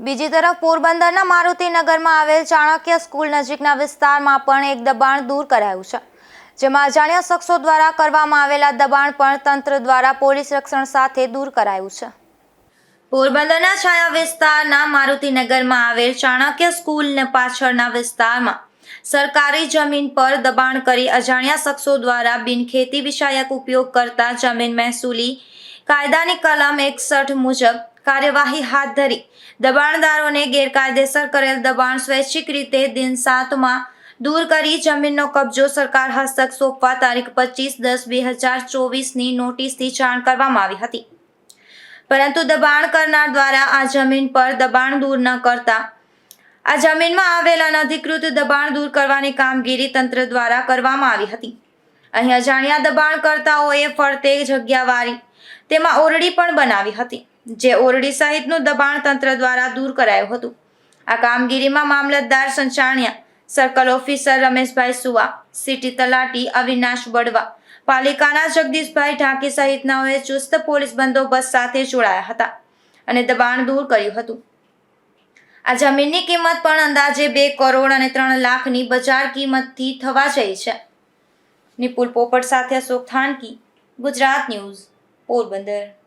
બીજી તરફ પોરબંદરના મારુતિનગરમાં આવેલ ચાણક્ય સ્કૂલ નજીકના વિસ્તારમાં પણ એક દબાણ દૂર કરાયું છે, જેમાં અજાણ્યા શખ્સો દ્વારા કરવામાં આવેલા દબાણ પણ તંત્ર દ્વારા પોલીસ રક્ષણ સાથે દૂર કરાયું છે. પોરબંદરના છાયા વિસ્તારના મારુતિનગરમાં આવેલ ચાણક્ય સ્કૂલને પાછળના વિસ્તારમાં સરકારી જમીન પર દબાણ કરી અજાણ્યા શખ્સો દ્વારા બિનખેતી વિષયક ઉપયોગ કરતા જમીન મહેસૂલી કાયદાની કલમ એકસઠ મુજબ કાર્યવાહી હાથ ધરી. દબાણદારોને ગેરકાયદેસર કરેલ દબાણ સ્વૈચ્છિક રીતે દિન સાતમાં દૂર કરી જમીનનો કબજો સરકાર હસ્તક સોંપવા તારીખ પચીસ દસ બે હજાર ચોવીસની નોટિસથી જાણ કરવામાં આવી હતી. પરંતુ દબાણ કરનાર દ્વારા આ જમીન પર દબાણ દૂર ન કરતા, આ જમીનમાં આવેલ અનધિકૃત દબાણ દૂર કરવાની કામગીરી તંત્ર દ્વારા કરવામાં આવી હતી. અહીં અજાણ્યા દબાણકર્તાઓએ ફરતે જગ્યા વારી, તેમાં ઓરડી પણ બનાવી હતી. જે ઓરડી સહિતનું દબાણ તંત્ર દ્વારા દૂર કરાયું હતું. આ કામગીરીમાં મામલતદાર Sanchaniya, circle officer Rameshbhai Suva, city તલાટી અવિનાશ બડવા પાલિકાના જગદીશભાઈ ઢાંકી સહિતનાઓએ ચુસ્ત પોલીસ બંદોબસ્ત સાથે જોડાયા હતા અને દબાણ દૂર કર્યું હતું. આ જમીનની કિંમત પણ અંદાજે બે કરોડ અને ત્રણ લાખની બજાર કિંમતથી થવા જઈ છે. નિપુલ પોપટ સાથે અશોક થાનકી, ગુજરાત ન્યૂઝ, પોરબંદર.